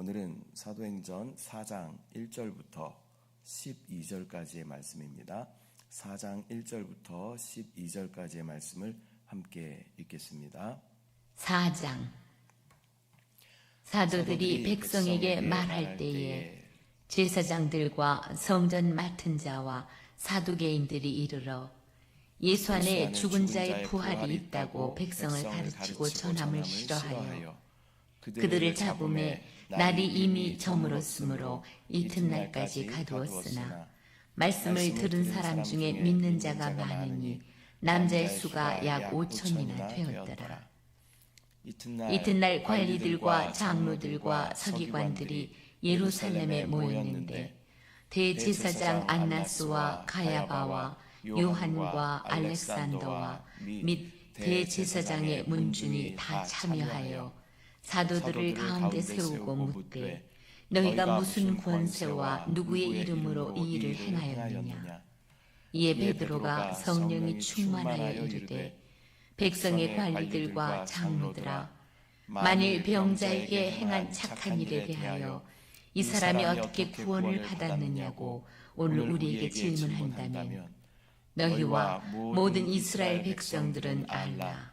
오늘은 사도행전 4장 1절부터 12절까지의 말씀입니다. 4장 1절부터 12절까지의 말씀을 함께 읽겠습니다. 4장 사도들이 백성에게 말할 때에 제사장들과 성전 맡은 자와 사두개인들이 이르러 예수 안에 죽은 자의 부활이 있다고 백성을 가르치고 전함을 싫어하여 그들을 잡음에 날이 이미 저물었으므로 이튿날까지 가두었으나 말씀을 들은 사람 중에 믿는 자가 많으니 남자의 수가 약 5천이나 되었더라. 이튿날 관리들과 장로들과 서기관들이 예루살렘에 모였는데 대제사장 안나스와 가야바와 요한과 알렉산더와 및 대제사장의 문중이 다 참여하여 사도들을 가운데 세우고 묻되 너희가 무슨 권세와 누구의 이름으로 이 일을 행하였느냐? 이에 베드로가 성령이 충만하여 이르되 백성의 관리들과 장로들아 만일 병자에게 행한 착한 일에 대하여 이 사람이 어떻게 구원을 받았느냐고 오늘 우리에게 질문한다면 너희와 모든 이스라엘 백성들은 알라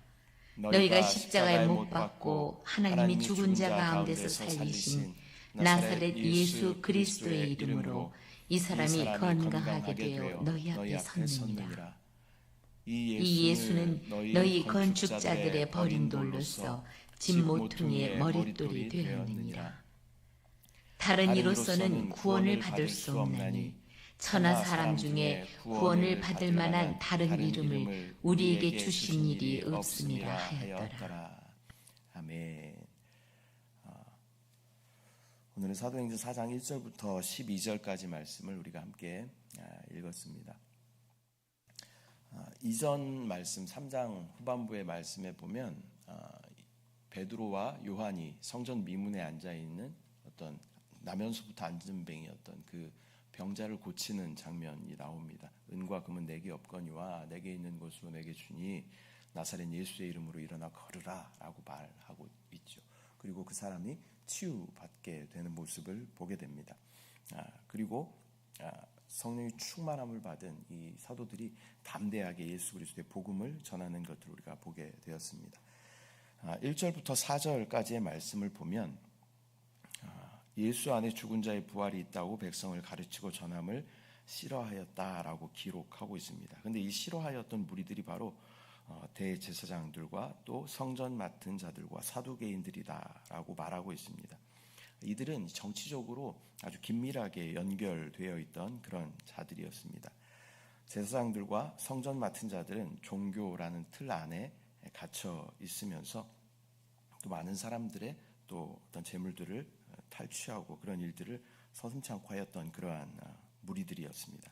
너희가 십자가에 못 박고 하나님이 죽은 자 가운데서 살리신 나사렛 예수 그리스도의 이름으로 이 사람이 건강하게 되어 너희 앞에 섰느니라. 이 예수는 너희 건축자들의 버린 돌로서 집 모퉁이의 머릿돌이 되었느니라. 다른 이로서는 구원을 받을 수 없나니 천하 사람 중에 구원을 받을 만한 다른 이름을 우리에게 주신 일이 없음이라 하였더라. 아멘. 아, 오늘은 사도행전 4장 1절부터 12절까지 말씀을 우리가 함께 아, 읽었습니다. 아, 이전 말씀 3장 후반부의 말씀에 보면 아, 베드로와 요한이 성전 미문에 앉아 있는 어떤 나면서부터 안전뱅이였던 그 병자를 고치는 장면이 나옵니다. 은과 금은 내게 없거니와 내게 있는 것으로 내게 주니 나사렛 예수의 이름으로 일어나 걸으라라고 말하고 있죠. 그리고 그 사람이 치유받게 되는 모습을 보게 됩니다. 아, 그리고 아, 성령의 충만함을 받은 이 사도들이 담대하게 예수 그리스도의 복음을 전하는 것을 우리가 보게 되었습니다. 1절부터 아, 4절까지의 말씀을 보면 아, 예수 안에 죽은 자의 부활이 있다고 백성을 가르치고 전함을 싫어하였다라고 기록하고 있습니다. 근데 이 싫어하였던 무리들이 바로 어, 대제사장들과 또 성전 맡은 자들과 사두개인들이다라고 말하고 있습니다. 이들은 정치적으로 아주 긴밀하게 연결되어 있던 그런 자들이었습니다. 제사장들과 성전 맡은 자들은 종교라는 틀 안에 갇혀 있으면서 또 많은 사람들의 또 어떤 재물들을 탈취하고 그런 일들을 서슴지 않고 하였던 그러한 어, 무리들이었습니다.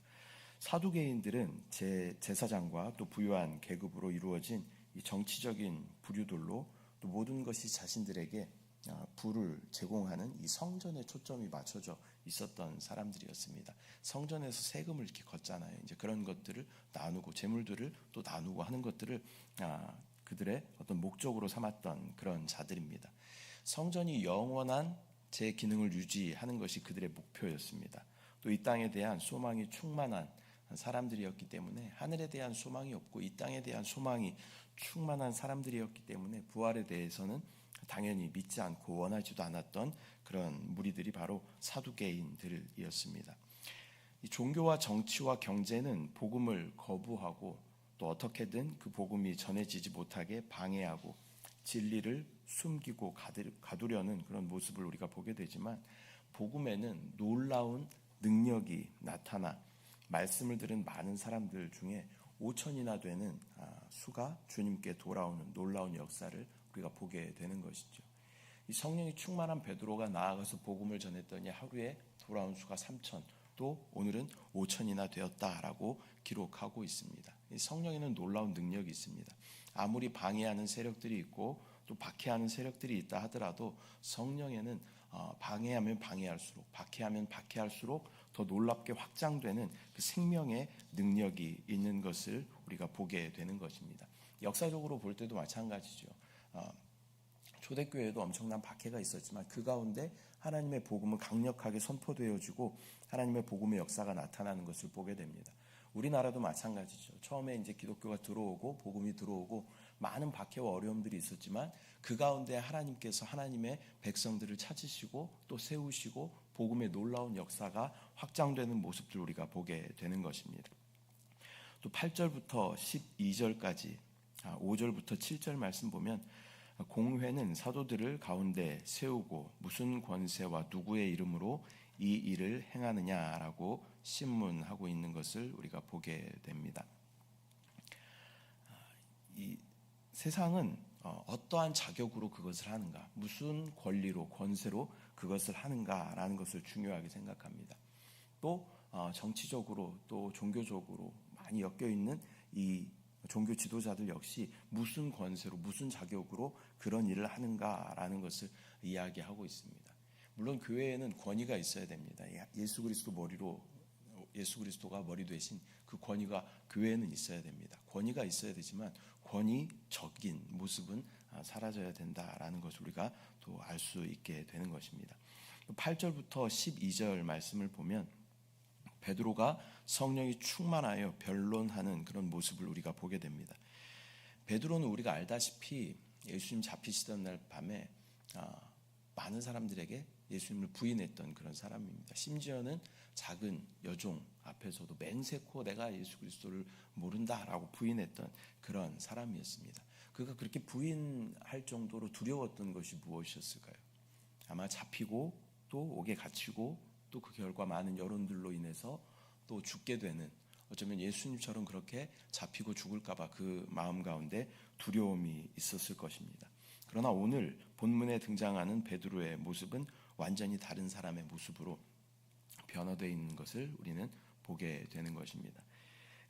사두개인들은 제 제사장과 또 부유한 계급으로 이루어진 이 정치적인 부류들로 또 모든 것이 자신들에게 어, 부를 제공하는 이 성전에 초점이 맞춰져 있었던 사람들이었습니다. 성전에서 세금을 이렇게 걷잖아요. 이제 그런 것들을 나누고 재물들을 또 나누고 하는 것들을 아, 그들의 어떤 목적으로 삼았던 그런 자들입니다. 성전이 영원한 제 기능을 유지하는 것이 그들의 목표였습니다. 또 이 땅에 대한 소망이 충만한 사람들이었기 때문에 하늘에 대한 소망이 없고 이 땅에 대한 소망이 충만한 사람들이었기 때문에 부활에 대해서는 당연히 믿지 않고 원하지도 않았던 그런 무리들이 바로 사두개인들이었습니다. 이 종교와 정치와 경제는 복음을 거부하고 또 어떻게든 그 복음이 전해지지 못하게 방해하고 진리를 숨기고 가두려는 그런 모습을 우리가 보게 되지만 복음에는 놀라운 능력이 나타나 말씀을 들은 많은 사람들 중에 5천이나 되는 아, 수가 주님께 돌아오는 놀라운 역사를 우리가 보게 되는 것이죠. 이 성령이 충만한 베드로가 나아가서 복음을 전했더니 하루에 돌아온 수가 3천, 또 오늘은 5천이나 되었다라고 기록하고 있습니다. 이 성령에는 놀라운 능력이 있습니다. 아무리 방해하는 세력들이 있고 또 박해하는 세력들이 있다 하더라도 성령에는 어, 방해하면 방해할수록 박해하면 박해할수록 더 놀랍게 확장되는 그 생명의 능력이 있는 것을 우리가 보게 되는 것입니다. 역사적으로 볼 때도 마찬가지죠. 어, 초대교회에도 엄청난 박해가 있었지만 그 가운데 하나님의 복음은 강력하게 선포되어지고 하나님의 복음의 역사가 나타나는 것을 보게 됩니다. 우리나라도 마찬가지죠. 처음에 이제 기독교가 들어오고 복음이 들어오고 많은 박해와 어려움들이 있었지만 그 가운데 하나님께서 하나님의 백성들을 찾으시고 또 세우시고 복음의 놀라운 역사가 확장되는 모습들 우리가 보게 되는 것입니다. 또 8절부터 12절까지 5절부터 7절 말씀 보면 공회는 사도들을 가운데 세우고 무슨 권세와 누구의 이름으로 이 일을 행하느냐라고 신문하고 있는 것을 우리가 보게 됩니다. 이 세상은 어, 어떠한 자격으로 그것을 하는가, 무슨 권리로 권세로 그것을 하는가라는 것을 중요하게 생각합니다. 또 어, 정치적으로 또 종교적으로 많이 엮여 있는 이 종교 지도자들 역시 무슨 권세로 무슨 자격으로 그런 일을 하는가라는 것을 이야기하고 있습니다. 물론 교회에는 권위가 있어야 됩니다. 예수 그리스도 머리로 예수 그리스도가 머리 되신 그 권위가 교회에는 있어야 됩니다. 권위가 있어야 되지만 권위적인 모습은 사라져야 된다라는 것을 우리가 또 알 수 있게 되는 것입니다. 8절부터 12절 말씀을 보면 베드로가 성령이 충만하여 변론하는 그런 모습을 우리가 보게 됩니다. 베드로는 우리가 알다시피 예수님 잡히시던 날 밤에 많은 사람들에게 예수님을 부인했던 그런 사람입니다. 심지어는 작은 여종 앞에서도 맹세코 내가 예수 그리스도를 모른다라고 부인했던 그런 사람이었습니다. 그가 그렇게 부인할 정도로 두려웠던 것이 무엇이었을까요? 아마 잡히고 또 옥에 갇히고 또 그 결과 많은 여론들로 인해서 또 죽게 되는 어쩌면 예수님처럼 그렇게 잡히고 죽을까봐 그 마음 가운데 두려움이 있었을 것입니다. 그러나 오늘 본문에 등장하는 베드로의 모습은 완전히 다른 사람의 모습으로 변화되어 있는 것을 우리는 보게 되는 것입니다.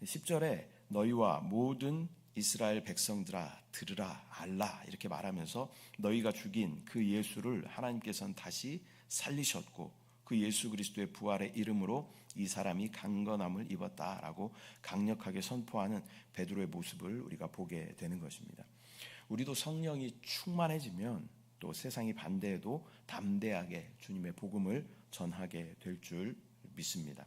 10절에 너희와 모든 이스라엘 백성들아 들으라 알라 이렇게 말하면서 너희가 죽인 그 예수를 하나님께서는 다시 살리셨고 그 예수 그리스도의 부활의 이름으로 이 사람이 강건함을 입었다라고 강력하게 선포하는 베드로의 모습을 우리가 보게 되는 것입니다. 우리도 성령이 충만해지면 또 세상이 반대해도 담대하게 주님의 복음을 전하게 될 줄 믿습니다.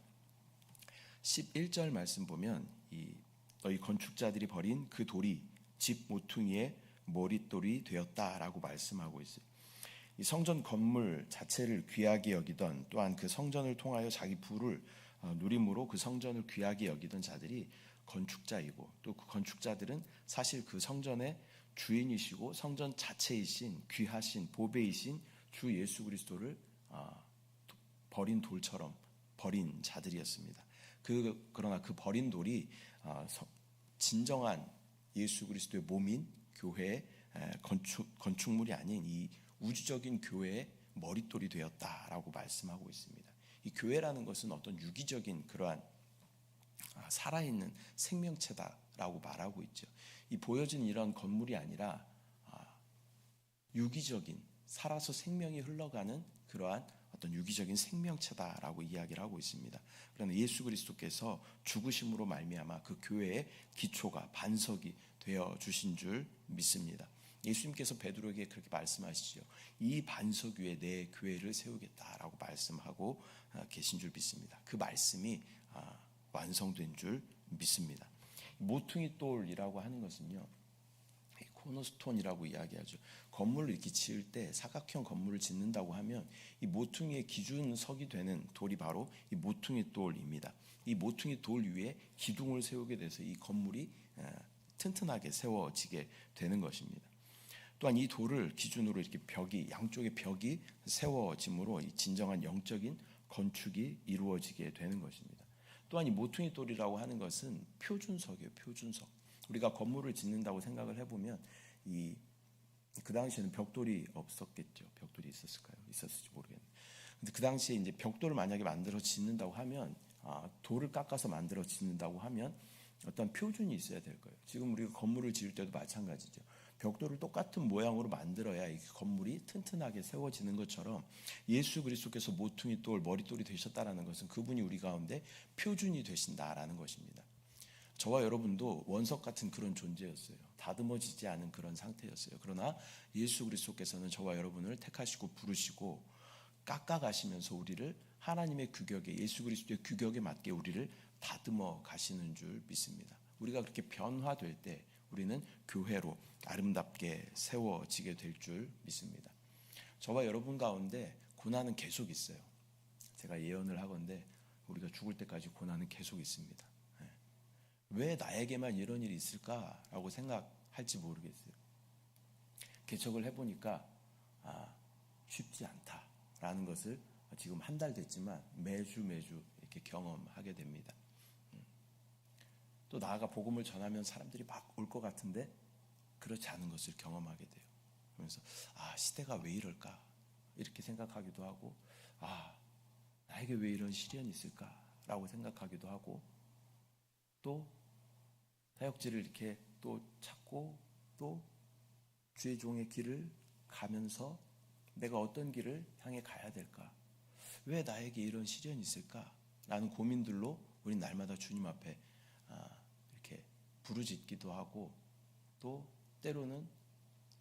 11절 말씀 보면 이 너희 건축자들이 버린 그 돌이 집 모퉁이의 머릿돌이 되었다라고 말씀하고 있어요. 이 성전 건물 자체를 귀하게 여기던 또한 그 성전을 통하여 자기 부를 어, 누림으로 그 성전을 귀하게 여기던 자들이 건축자이고 또 그 건축자들은 사실 그 성전의 주인이시고 성전 자체이신 귀하신 보배이신 주 예수 그리스도를 어, 버린 돌처럼 버린 자들이었습니다. 그 그러나 그 버린 돌이 어, 진정한 예수 그리스도의 몸인 교회의 건축 건축물이 아닌 이 우주적인 교회의 머릿돌이 되었다라고 말씀하고 있습니다. 이 교회라는 것은 어떤 유기적인 그러한 아, 살아있는 생명체다 라고 말하고 있죠. 이 보여진 이런 건물이 아니라 아, 유기적인 살아서 생명이 흘러가는 그러한 어떤 유기적인 생명체다라고 이야기를 하고 있습니다. 그러나 예수 그리스도께서 죽으심으로 말미암아 그 교회의 기초가 반석이 되어 주신 줄 믿습니다. 예수님께서 베드로에게 그렇게 말씀하시죠. 이 반석 위에 내 교회를 세우겠다라고 말씀하고 아, 계신 줄 믿습니다. 그 말씀이 아, 완성된 줄 믿습니다. 모퉁이 돌이라고 하는 것은요. 코너스톤이라고 이야기하죠. 건물을 이렇게 지을 때 사각형 건물을 짓는다고 하면 이 모퉁이의 기준석이 되는 돌이 바로 이 모퉁이 돌입니다. 이 모퉁이 돌 위에 기둥을 세우게 돼서 이 건물이 아, 튼튼하게 세워지게 되는 것입니다. 또한 이 돌을 기준으로 이렇게 벽이 양쪽에 벽이 세워짐으로 진정한 영적인 건축이 이루어지게 되는 것입니다. 또한 이 모퉁이 돌이라고 하는 것은 표준석이에요. 표준석. 우리가 건물을 짓는다고 생각을 해보면 이 그 당시에는 벽돌이 없었겠죠. 벽돌이 있었을까요? 있었을지 모르겠는데. 근데 그 당시에 이제 벽돌을 만약에 만들어 짓는다고 하면 아, 돌을 깎아서 만들어 짓는다고 하면 어떤 표준이 있어야 될 거예요. 지금 우리가 건물을 지을 때도 마찬가지죠. 벽돌을 똑같은 모양으로 만들어야 이 건물이 튼튼하게 세워지는 것처럼 예수 그리스도께서 모퉁이 돌, 머릿돌이 되셨다라는 것은 그분이 우리 가운데 표준이 되신다라는 것입니다. 저와 여러분도 원석 같은 그런 존재였어요. 다듬어지지 않은 그런 상태였어요. 그러나 예수 그리스도께서는 저와 여러분을 택하시고 부르시고 깎아가시면서 우리를 하나님의 규격에 예수 그리스도의 규격에 맞게 우리를 다듬어 가시는 줄 믿습니다. 우리가 그렇게 변화될 때 우리는 교회로 아름답게 세워지게 될 줄 믿습니다. 저와 여러분 가운데 고난은 계속 있어요. 제가 예언을 하건데 우리가 죽을 때까지 고난은 계속 있습니다. 예. 왜 나에게만 이런 일이 있을까라고 생각할지 모르겠어요. 개척을 해보니까 아, 쉽지 않다라는 것을 지금 한 달 됐지만 매주 매주 이렇게 경험하게 됩니다. 나아가 복음을 전하면 사람들이 막 올 것 같은데 그렇지 않은 것을 경험하게 돼요. 그러면서 아 시대가 왜 이럴까 이렇게 생각하기도 하고 아 나에게 왜 이런 시련이 있을까라고 생각하기도 하고 또 사역지를 이렇게 또 찾고 또 주의 종의 길을 가면서 내가 어떤 길을 향해 가야 될까? 왜 나에게 이런 시련이 있을까? 라는 고민들로 우리 날마다 주님 앞에 부르짖기도 하고 또 때로는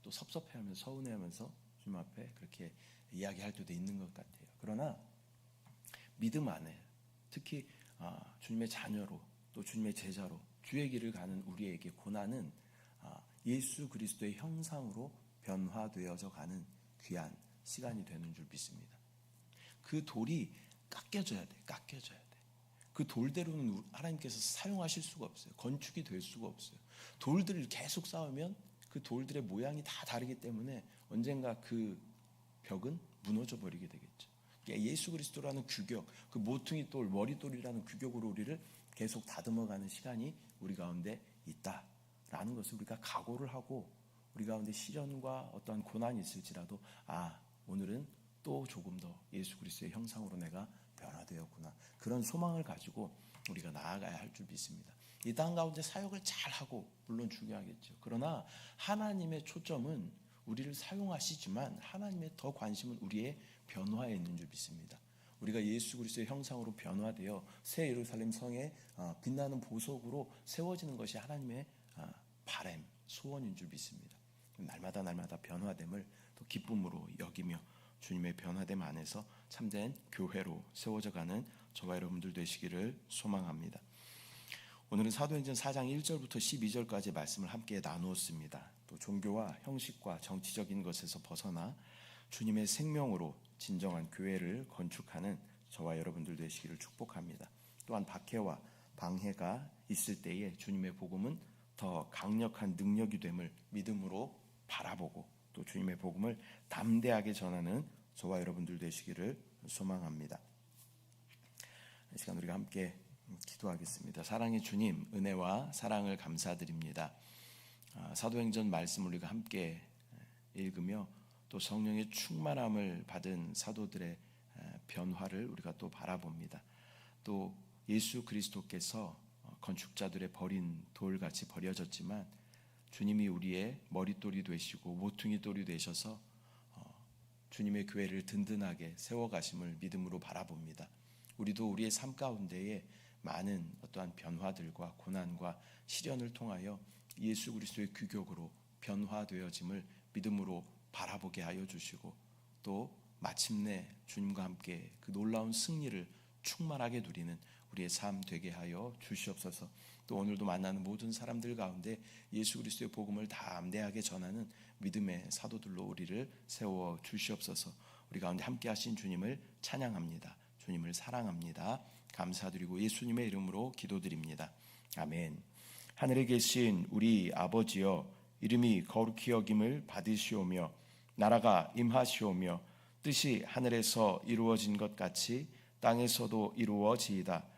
또 섭섭해하면서 서운해하면서 주님 앞에 그렇게 이야기할 때도 있는 것 같아요. 그러나 믿음 안에 특히 아, 주님의 자녀로 또 주님의 제자로 주의 길을 가는 우리에게 고난은 아, 예수 그리스도의 형상으로 변화되어져 가는 귀한 시간이 되는 줄 믿습니다. 그 돌이 깎여져야 돼. 깎여져야 돼. 그 돌대로는 우- 하나님께서 사용하실 수가 없어요. 건축이 될 수가 없어요. 돌들을 계속 쌓으면 그 돌들의 모양이 다 다르기 때문에 언젠가 그 벽은 무너져 버리게 되겠죠. 그러니까 예수 그리스도라는 규격, 그 모퉁이 돌, 머리돌이라는 규격으로 우리를 계속 다듬어가는 시간이 우리 가운데 있다라는 것을 우리가 각오를 하고 우리 가운데 시련과 어떠한 고난이 있을지라도 아 오늘은 또 조금 더 예수 그리스도의 형상으로 내가 변화되었구나 그런 소망을 가지고 우리가 나아가야 할 줄 믿습니다. 이 땅 가운데 사역을 잘 하고 물론 중요하겠죠. 그러나 하나님의 초점은 우리를 사용하시지만 하나님의 더 관심은 우리의 변화에 있는 줄 믿습니다. 우리가 예수 그리스도의 형상으로 변화되어 새 예루살렘 성에 어, 빛나는 보석으로 세워지는 것이 하나님의 어, 바램 소원인 줄 믿습니다. 날마다 날마다 변화됨을 또 기쁨으로 여기며 주님의 변화됨 안에서 참된 교회로 세워져 가는 저와 여러분들 되시기를 소망합니다. 오늘은 사도행전 4장 1절부터 12절까지 말씀을 함께 나누었습니다. 또 종교와 형식과 정치적인 것에서 벗어나 주님의 생명으로 진정한 교회를 건축하는 저와 여러분들 되시기를 축복합니다. 또한 박해와 방해가 있을 때에 주님의 복음은 더 강력한 능력이 됨을 믿음으로 바라보고 또 주님의 복음을 담대하게 전하는 저와 여러분들 되시기를 소망합니다. 이 시간 우리가 함께 기도하겠습니다. 사랑의 주님, 은혜와 사랑을 감사드립니다. 아, 사도행전 말씀 우리가 함께 읽으며 또 성령의 충만함을 받은 사도들의 에, 변화를 우리가 또 바라봅니다. 또 예수 그리스도께서 어, 건축자들의 버린 돌같이 버려졌지만 주님이 우리의 머릿돌이 되시고 모퉁이 돌이 되셔서 어, 주님의 교회를 든든하게 세워가심을 믿음으로 바라봅니다. 우리도 우리의 삶 가운데에 많은 어떠한 변화들과 고난과 시련을 통하여 예수 그리스도의 규격으로 변화되어짐을 믿음으로 바라보게 하여 주시고 또 마침내 주님과 함께 그 놀라운 승리를 충만하게 누리는 우리의 삶 되게 하여 주시옵소서. 또 오늘도 만나는 모든 사람들 가운데 예수 그리스도의 복음을 담대하게 전하는 믿음의 사도들로 우리를 세워 주시옵소서. 우리 가운데 함께 하신 주님을 찬양합니다. 주님을 사랑합니다. 감사드리고 예수님의 이름으로 기도드립니다. 아멘. 하늘에 계신 우리 아버지여 이름이 거룩히 여김을 받으시오며 나라가 임하시오며 뜻이 하늘에서 이루어진 것 같이 땅에서도 이루어지이다.